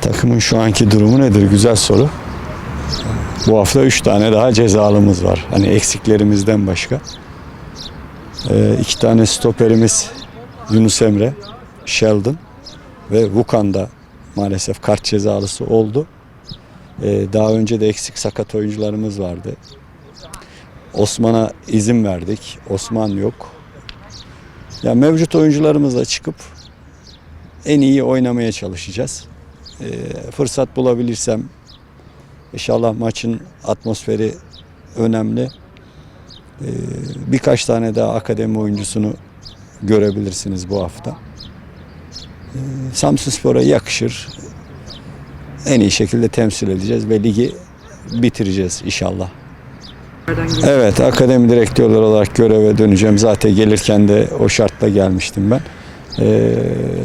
Takımın şu anki durumu nedir? Güzel soru. Bu hafta 3 tane daha cezalımız var. Hani eksiklerimizden başka. Ee, iki tane stoperimiz Yunus Emre, Sheldon ve Vukan da maalesef kart cezalısı oldu. Ee, daha önce de eksik sakat oyuncularımız vardı. Osman'a izin verdik. Osman yok. Ya mevcut oyuncularımızla çıkıp en iyi oynamaya çalışacağız. Ee, fırsat bulabilirsem inşallah maçın atmosferi önemli. Ee, birkaç tane daha akademi oyuncusunu görebilirsiniz bu hafta. Ee, Samsunspor'a yakışır. En iyi şekilde temsil edeceğiz ve ligi bitireceğiz inşallah. Evet, akademi direktörler olarak göreve döneceğim. Zaten gelirken de o şartla gelmiştim ben. Ee,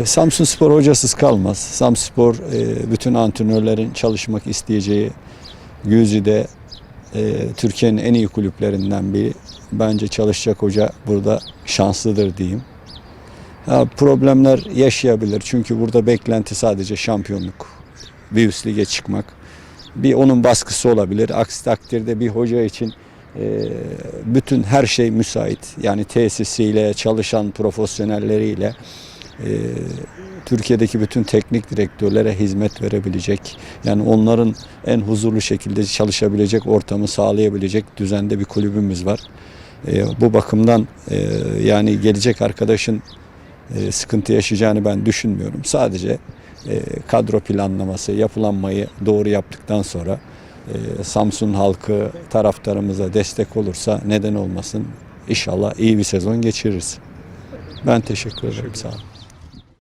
Samsun Spor hocasız kalmaz. Samsun Spor e, bütün antrenörlerin çalışmak isteyeceği Güzide e, Türkiye'nin en iyi kulüplerinden biri. Bence çalışacak hoca burada şanslıdır diyeyim. Ha, problemler yaşayabilir çünkü burada beklenti sadece şampiyonluk. Bir üst lige çıkmak. Bir onun baskısı olabilir. Aksi takdirde bir hoca için bütün her şey müsait. Yani tesisiyle, çalışan profesyonelleriyle e, Türkiye'deki bütün teknik direktörlere hizmet verebilecek, yani onların en huzurlu şekilde çalışabilecek ortamı sağlayabilecek düzende bir kulübümüz var. E, bu bakımdan yani gelecek arkadaşın sıkıntı yaşayacağını ben düşünmüyorum. Sadece kadro planlaması, yapılanmayı doğru yaptıktan sonra Samsun halkı taraftarımıza destek olursa neden olmasın? İnşallah iyi bir sezon geçiririz. Ben teşekkür ederim. Sağ olun.